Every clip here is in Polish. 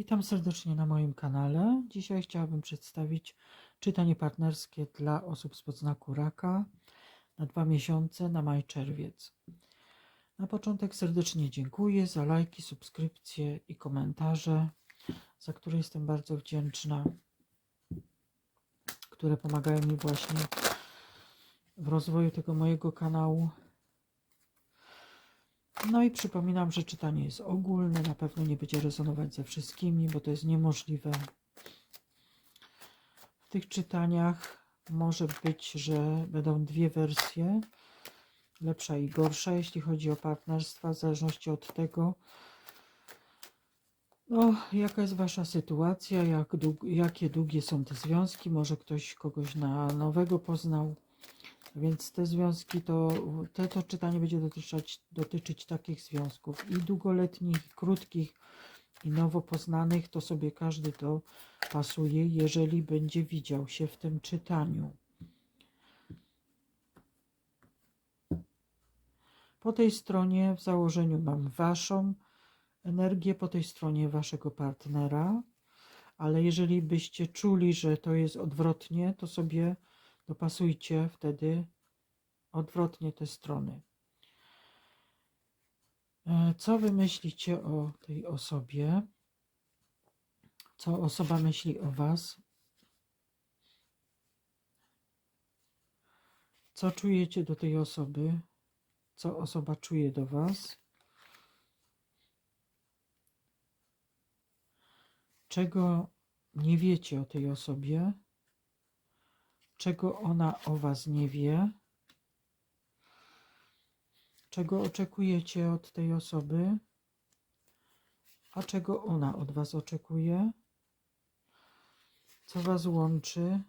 Witam serdecznie na moim kanale. Dzisiaj chciałabym przedstawić czytanie partnerskie dla osób z podznaku raka na dwa miesiące na maj-czerwiec. Na początek serdecznie dziękuję za lajki, subskrypcje i komentarze, za które jestem bardzo wdzięczna, które pomagają mi właśnie w rozwoju tego mojego kanału. No i przypominam, że czytanie jest ogólne, na pewno nie będzie rezonować ze wszystkimi, bo to jest niemożliwe. W tych czytaniach może być, że będą dwie wersje, lepsza i gorsza, jeśli chodzi o partnerstwa, w zależności od tego, no, jaka jest Wasza sytuacja, jak dług, jakie długie są te związki, może ktoś kogoś na nowego poznał. Więc te związki to, te, to czytanie będzie dotyczyć, dotyczyć takich związków i długoletnich, i krótkich, i nowo poznanych, to sobie każdy to pasuje, jeżeli będzie widział się w tym czytaniu. Po tej stronie w założeniu mam Waszą energię, po tej stronie Waszego partnera, ale jeżeli byście czuli, że to jest odwrotnie, to sobie dopasujcie wtedy odwrotnie te strony. E, Co wy myślicie o tej osobie? Co osoba myśli o was? Co czujecie do tej osoby? Co osoba czuje do was? Czego nie wiecie o tej osobie? Czego ona o Was nie wie, czego oczekujecie od tej osoby, a czego ona od Was oczekuje, co Was łączy,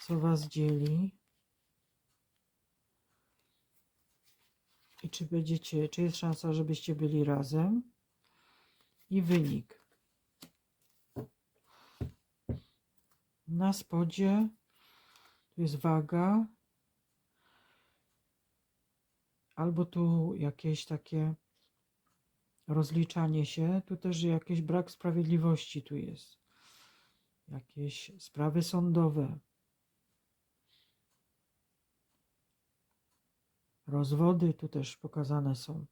co Was dzieli. I czy będziecie, czy jest szansa, żebyście byli razem? I wynik. Na spodzie. Tu jest waga, albo tu jakieś takie rozliczanie się, tu też jakiś brak sprawiedliwości tu jest, jakieś sprawy sądowe, rozwody tu też pokazane są.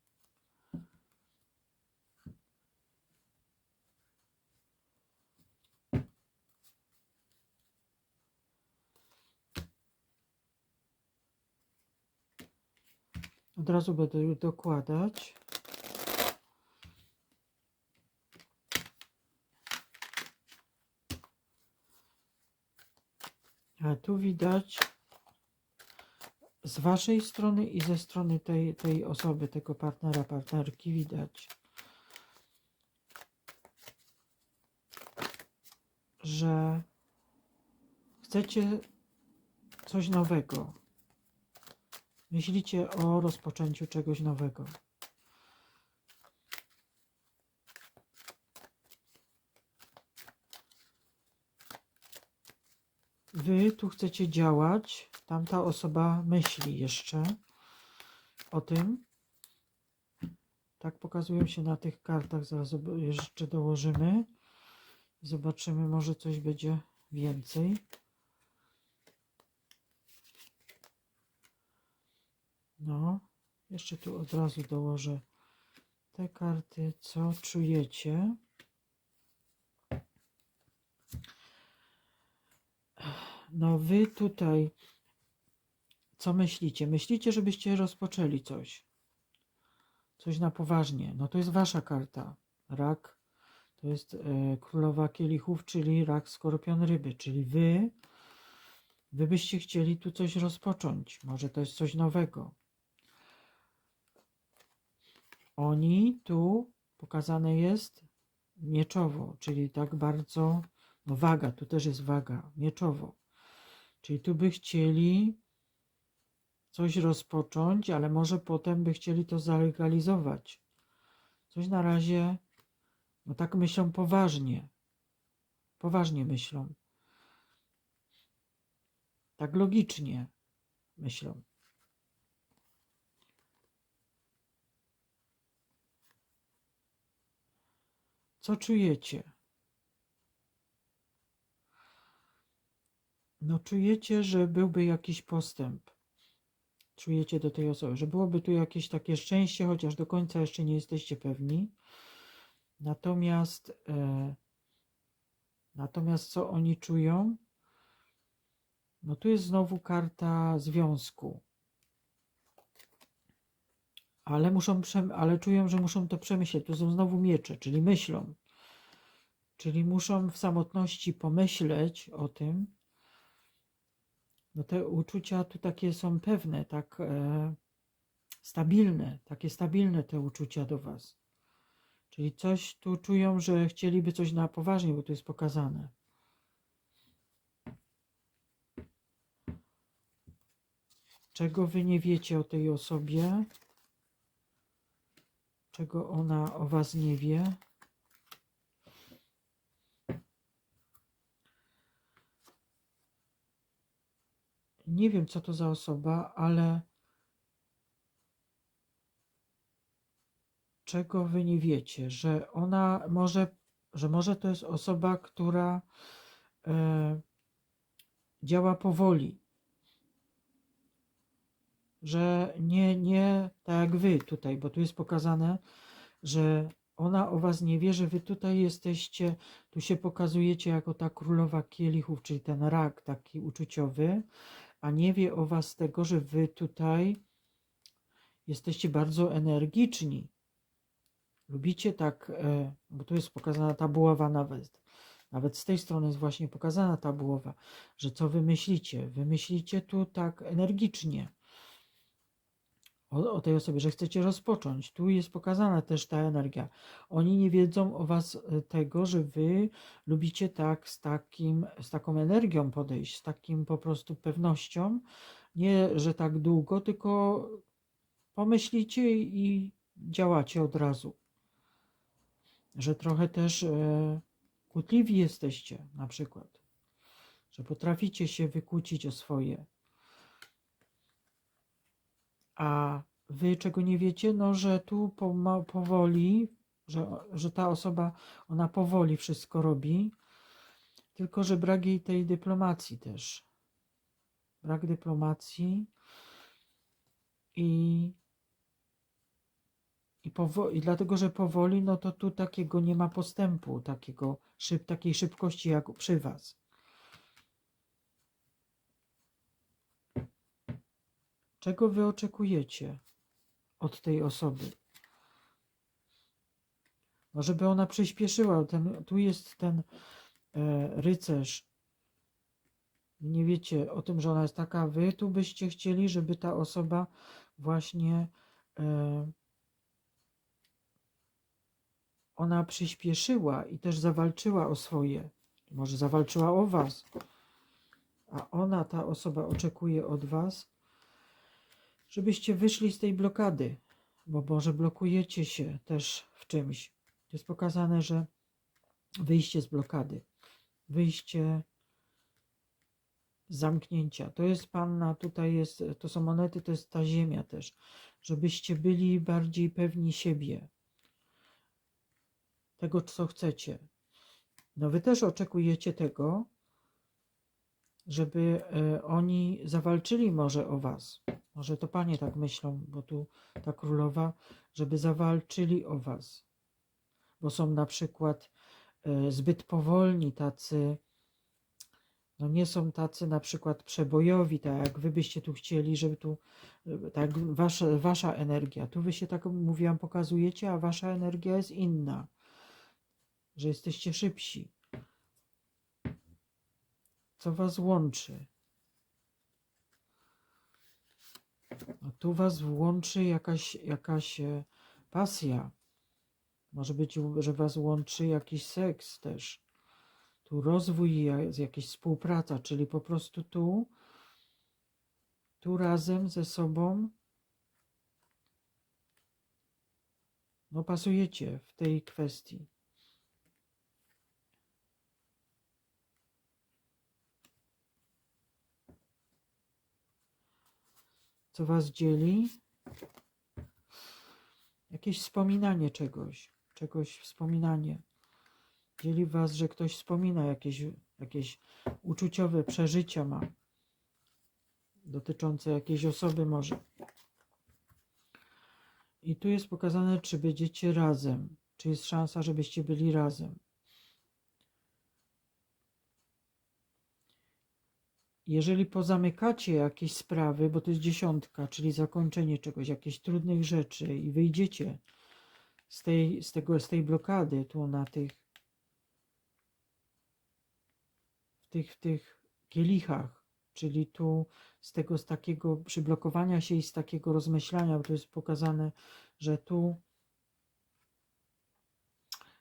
Od razu będę dokładać. A tu widać z waszej strony i ze strony tej, tej osoby, tego partnera, partnerki widać, że chcecie coś nowego Myślicie o rozpoczęciu czegoś nowego. Wy tu chcecie działać, tamta osoba myśli jeszcze o tym. Tak pokazują się na tych kartach, zaraz jeszcze dołożymy. Zobaczymy, może coś będzie więcej. No, jeszcze tu od razu dołożę te karty, co czujecie. No, wy tutaj, co myślicie? Myślicie, żebyście rozpoczęli coś. Coś na poważnie. No, to jest wasza karta. Rak to jest e, królowa kielichów, czyli rak, skorpion, ryby, czyli wy. Wy byście chcieli tu coś rozpocząć. Może to jest coś nowego. Oni tu pokazane jest mieczowo, czyli tak bardzo, no waga, tu też jest waga, mieczowo. Czyli tu by chcieli coś rozpocząć, ale może potem by chcieli to zalegalizować. Coś na razie, no tak myślą poważnie. Poważnie myślą. Tak logicznie myślą. Co czujecie? No czujecie, że byłby jakiś postęp. Czujecie do tej osoby, że byłoby tu jakieś takie szczęście, chociaż do końca jeszcze nie jesteście pewni. Natomiast, e, natomiast co oni czują? No tu jest znowu karta związku. Ale muszą, ale czują, że muszą to przemyśleć. Tu są znowu miecze, czyli myślą. Czyli muszą w samotności pomyśleć o tym. No te uczucia tu takie są pewne, tak e, stabilne, takie stabilne te uczucia do Was. Czyli coś tu czują, że chcieliby coś na poważnie, bo tu jest pokazane. Czego Wy nie wiecie o tej osobie? Czego ona o Was nie wie? Nie wiem, co to za osoba, ale czego wy nie wiecie, że ona może, że może to jest osoba, która e, działa powoli, że nie, nie tak jak wy tutaj, bo tu jest pokazane, że ona o was nie wie, że wy tutaj jesteście, tu się pokazujecie jako ta królowa kielichów, czyli ten rak taki uczuciowy, a nie wie o was tego, że wy tutaj jesteście bardzo energiczni. Lubicie tak, e, bo tu jest pokazana ta buława nawet. Nawet z tej strony jest właśnie pokazana ta buława, że co wy myślicie? Wy myślicie tu tak energicznie o, o tej osobie, że chcecie rozpocząć. Tu jest pokazana też ta energia. Oni nie wiedzą o was e, tego, że wy lubicie tak z, takim, z taką energią podejść, z takim po prostu pewnością. Nie, że tak długo, tylko pomyślicie i działacie od razu. Że trochę też e, kłótliwi jesteście, na przykład. Że potraficie się wykłócić o swoje. A wy czego nie wiecie? No, że tu powoli, że, że ta osoba, ona powoli wszystko robi, tylko że brak jej tej dyplomacji też. Brak dyplomacji i, i dlatego, że powoli, no to tu takiego nie ma postępu, takiego szyb, takiej szybkości jak przy was. Czego wy oczekujecie od tej osoby? No, żeby ona przyspieszyła. Ten, tu jest ten e, rycerz. Nie wiecie o tym, że ona jest taka. Wy tu byście chcieli, żeby ta osoba właśnie e, ona przyspieszyła i też zawalczyła o swoje. Może zawalczyła o was. A ona, ta osoba, oczekuje od was, żebyście wyszli z tej blokady, bo może blokujecie się też w czymś. Jest pokazane, że wyjście z blokady, wyjście z zamknięcia. To jest panna, tutaj jest, to są monety, to jest ta ziemia też, żebyście byli bardziej pewni siebie, tego, co chcecie. No wy też oczekujecie tego, żeby e, oni zawalczyli może o was. Może to panie tak myślą, bo tu ta królowa, żeby zawalczyli o was. Bo są na przykład e, zbyt powolni, tacy, no nie są tacy na przykład przebojowi, tak jak wy byście tu chcieli, żeby tu, e, tak wasza, wasza energia, tu wy się tak mówiłam, pokazujecie, a wasza energia jest inna, że jesteście szybsi. Co was łączy? No tu was łączy jakaś, jakaś e, pasja. Może być, że was łączy jakiś seks też. Tu rozwój, jakaś współpraca, czyli po prostu tu, tu razem ze sobą no pasujecie w tej kwestii. Co was dzieli? Jakieś wspominanie czegoś, czegoś wspominanie. Dzieli was, że ktoś wspomina jakieś, jakieś uczuciowe przeżycia ma dotyczące jakiejś osoby może. I tu jest pokazane, czy będziecie razem, czy jest szansa, żebyście byli razem. Jeżeli pozamykacie jakieś sprawy, bo to jest dziesiątka, czyli zakończenie czegoś, jakichś trudnych rzeczy i wyjdziecie z tej, z tego, z tej blokady tu na tych w tych, w tych kielichach, czyli tu z tego, z takiego przyblokowania się i z takiego rozmyślania, bo tu jest pokazane, że tu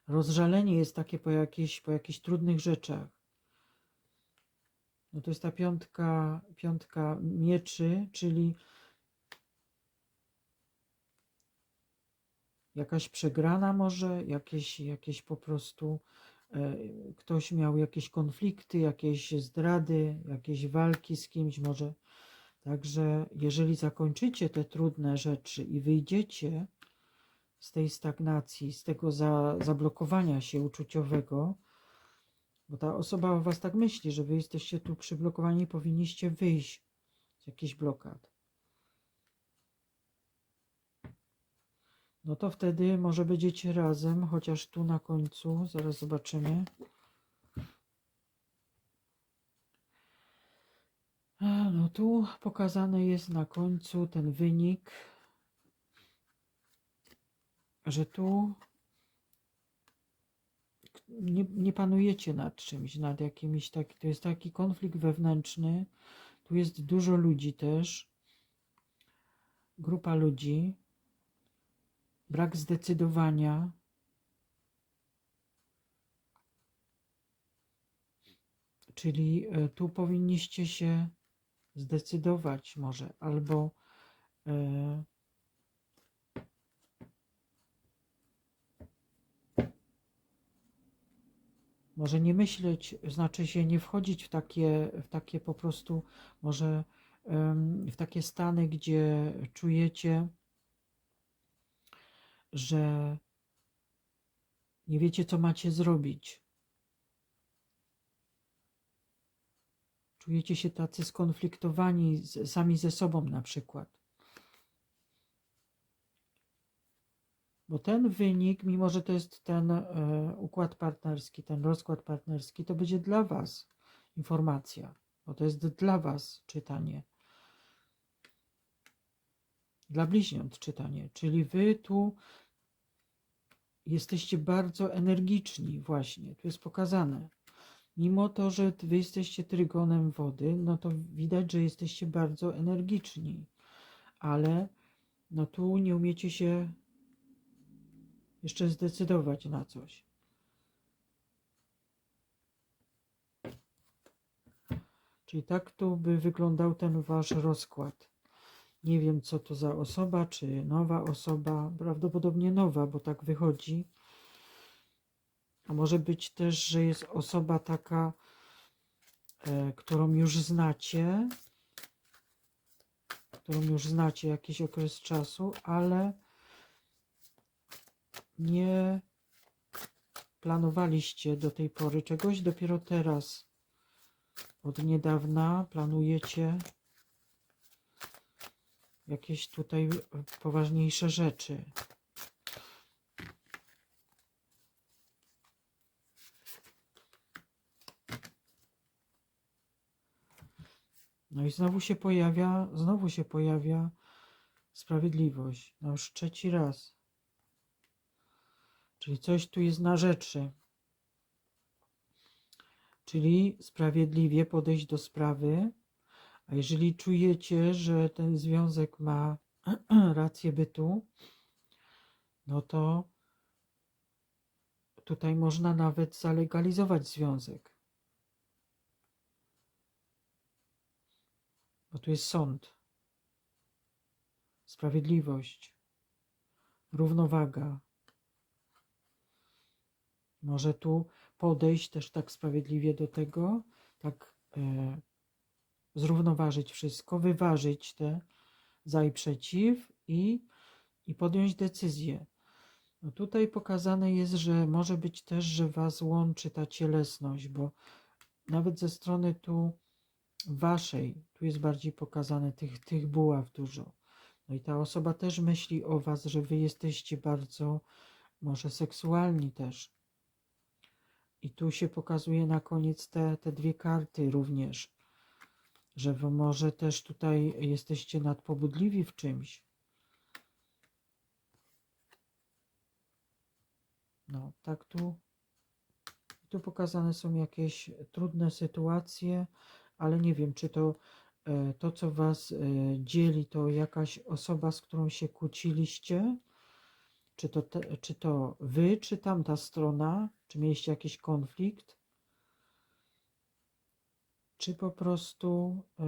rozżalenie jest takie po jakichś, po jakichś trudnych rzeczach. No to jest ta piątka, piątka mieczy, czyli jakaś przegrana może, jakieś, jakieś po prostu e, ktoś miał jakieś konflikty, jakieś zdrady, jakieś walki z kimś może. Także jeżeli zakończycie te trudne rzeczy i wyjdziecie z tej stagnacji, z tego za, zablokowania się uczuciowego, bo ta osoba o was tak myśli, że wy jesteście tu przyblokowani i powinniście wyjść z jakichś blokad. No to wtedy może będziecie razem, chociaż tu na końcu, zaraz zobaczymy. No tu pokazany jest na końcu ten wynik, że tu nie, nie panujecie nad czymś, nad jakimiś taki, to jest taki konflikt wewnętrzny. Tu jest dużo ludzi też, grupa ludzi, brak zdecydowania. Czyli e, tu powinniście się zdecydować może, albo e, może nie myśleć, znaczy się nie wchodzić w takie, w takie po prostu, może w takie stany, gdzie czujecie, że nie wiecie, co macie zrobić. Czujecie się tacy skonfliktowani z, sami ze sobą na przykład. Bo ten wynik, mimo że to jest ten e, układ partnerski, ten rozkład partnerski, to będzie dla Was informacja, bo to jest dla Was czytanie. Dla bliźniąt czytanie, czyli Wy tu jesteście bardzo energiczni, właśnie, tu jest pokazane. Mimo to, że Wy jesteście trygonem wody, no to widać, że jesteście bardzo energiczni, ale no tu nie umiecie się jeszcze zdecydować na coś. Czyli tak tu by wyglądał ten wasz rozkład. Nie wiem, co to za osoba, czy nowa osoba, prawdopodobnie nowa, bo tak wychodzi. A może być też, że jest osoba taka, e, którą już znacie, którą już znacie jakiś okres czasu, ale nie planowaliście do tej pory czegoś, dopiero teraz, od niedawna planujecie jakieś tutaj poważniejsze rzeczy. No i znowu się pojawia, znowu się pojawia sprawiedliwość. No już trzeci raz. Czyli coś tu jest na rzeczy. Czyli sprawiedliwie podejść do sprawy, a jeżeli czujecie, że ten związek ma rację bytu, no to tutaj można nawet zalegalizować związek. Bo tu jest sąd, sprawiedliwość, równowaga. Może tu podejść też tak sprawiedliwie do tego, tak e, zrównoważyć wszystko, wyważyć te za i przeciw i, i podjąć decyzję. No tutaj pokazane jest, że może być też, że was łączy ta cielesność, bo nawet ze strony tu waszej, tu jest bardziej pokazane tych, tych buław dużo. No i ta osoba też myśli o was, że wy jesteście bardzo może seksualni też. I tu się pokazuje na koniec te, te dwie karty również, że wy może też tutaj jesteście nadpobudliwi w czymś. No, tak tu. Tu pokazane są jakieś trudne sytuacje, ale nie wiem, czy to e, to, co was e, dzieli, to jakaś osoba, z którą się kłóciliście, czy to, te, czy to wy, czy tamta strona, czy mieliście jakiś konflikt, czy po prostu e,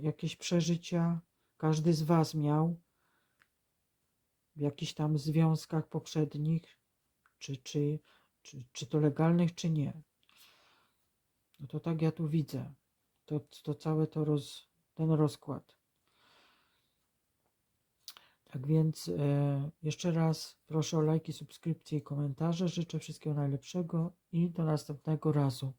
jakieś przeżycia każdy z was miał w jakichś tam związkach poprzednich, czy, czy, czy, czy to legalnych, czy nie. No to tak ja tu widzę. To, to całe to roz, ten rozkład. Tak więc e, jeszcze raz proszę o lajki, subskrypcje i komentarze. Życzę wszystkiego najlepszego i do następnego razu.